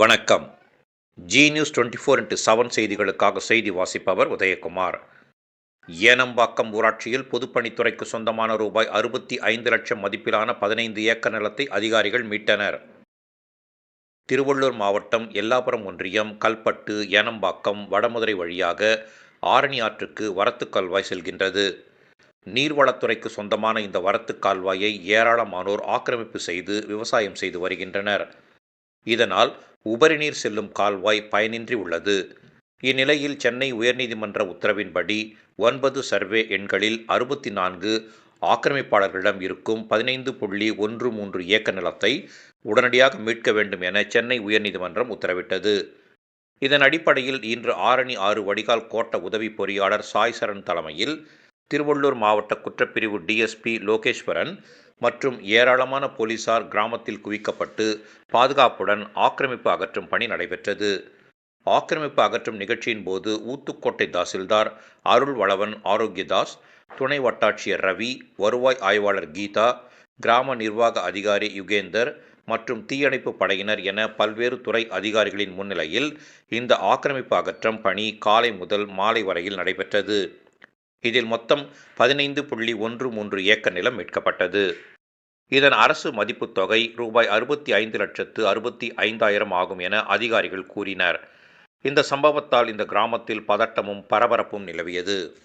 வணக்கம். Zee news twenty four into seven செய்திகளுக்காக செய்தி வாசிப்பவர் உதயகுமார். ஏனம்பாக்கம் ஊராட்சியில் பொதுப்பணித்துறைக்கு சொந்தமான ரூபாய் அறுபத்தி ஐந்து லட்சம் மதிப்பிலான பதினைந்து ஏக்கர் நிலத்தை அதிகாரிகள் மீட்டனர். திருவள்ளூர் மாவட்டம் எல்லாபுரம் ஒன்றியம் கல்பட்டு ஏனம்பாக்கம் வடமதுரை வழியாக ஆரணி ஆற்றுக்கு வரத்து கால்வாய் செல்கின்றது. நீர்வளத்துறைக்கு சொந்தமான இந்த வரத்து கால்வாயை ஏராளமானோர் ஆக்கிரமிப்பு செய்து விவசாயம் செய்து வருகின்றனர். இதனால் உபரி நீர் செல்லும் கால்வாய் பயனின்றி உள்ளது. இந்நிலையில் சென்னை உயர்நீதிமன்ற உத்தரவின்படி ஒன்பது சர்வே எண்களில் அறுபத்தி நான்கு ஆக்கிரமிப்பாளர்களிடம் இருக்கும் பதினைந்து புள்ளி ஒன்று மூன்று ஏக்கர் நிலத்தை உடனடியாக மீட்க வேண்டும் என சென்னை உயர்நீதிமன்றம் உத்தரவிட்டது. இதன் அடிப்படையில் இன்று ஆரணி ஆறு வடிகால் கோட்ட உதவி பொறியாளர் சாய் சரண் தலைமையில் திருவள்ளூர் மாவட்ட குற்றப்பிரிவு டிஎஸ்பி லோகேஸ்வரன் மற்றும் ஏராளமான போலீசார் கிராமத்தில் குவிக்கப்பட்டு பாதுகாப்புடன் ஆக்கிரமிப்பு அகற்றும் பணி நடைபெற்றது. ஆக்கிரமிப்பு அகற்றும் நிகழ்ச்சியின் போது ஊத்துக்கோட்டை தாசில்தார் அருள் வளவன் ஆரோக்கியதாஸ் துணை வட்டாட்சியர் ரவி வருவாய் ஆய்வாளர் கீதா கிராம நிர்வாக அதிகாரி யுகேந்தர் மற்றும் தீயணைப்பு படையினர் என பல்வேறு துறை அதிகாரிகளின் முன்னிலையில் இந்த ஆக்கிரமிப்பு அகற்றம் பணி காலை முதல் மாலை வரையில் நடைபெற்றது. இதில் மொத்தம் பதினைந்து புள்ளி ஒன்று மூன்று ஏக்கர் நிலம் மீட்கப்பட்டது. இதன் அரசு மதிப்புத் தொகை ரூபாய் அறுபத்தி ஐந்து லட்சத்து அறுபத்தி ஐந்தாயிரம் ஆகும் என அதிகாரிகள் கூறினர். இந்த சம்பவத்தால் இந்த கிராமத்தில் பதட்டமும் பரபரப்பும் நிலவியது.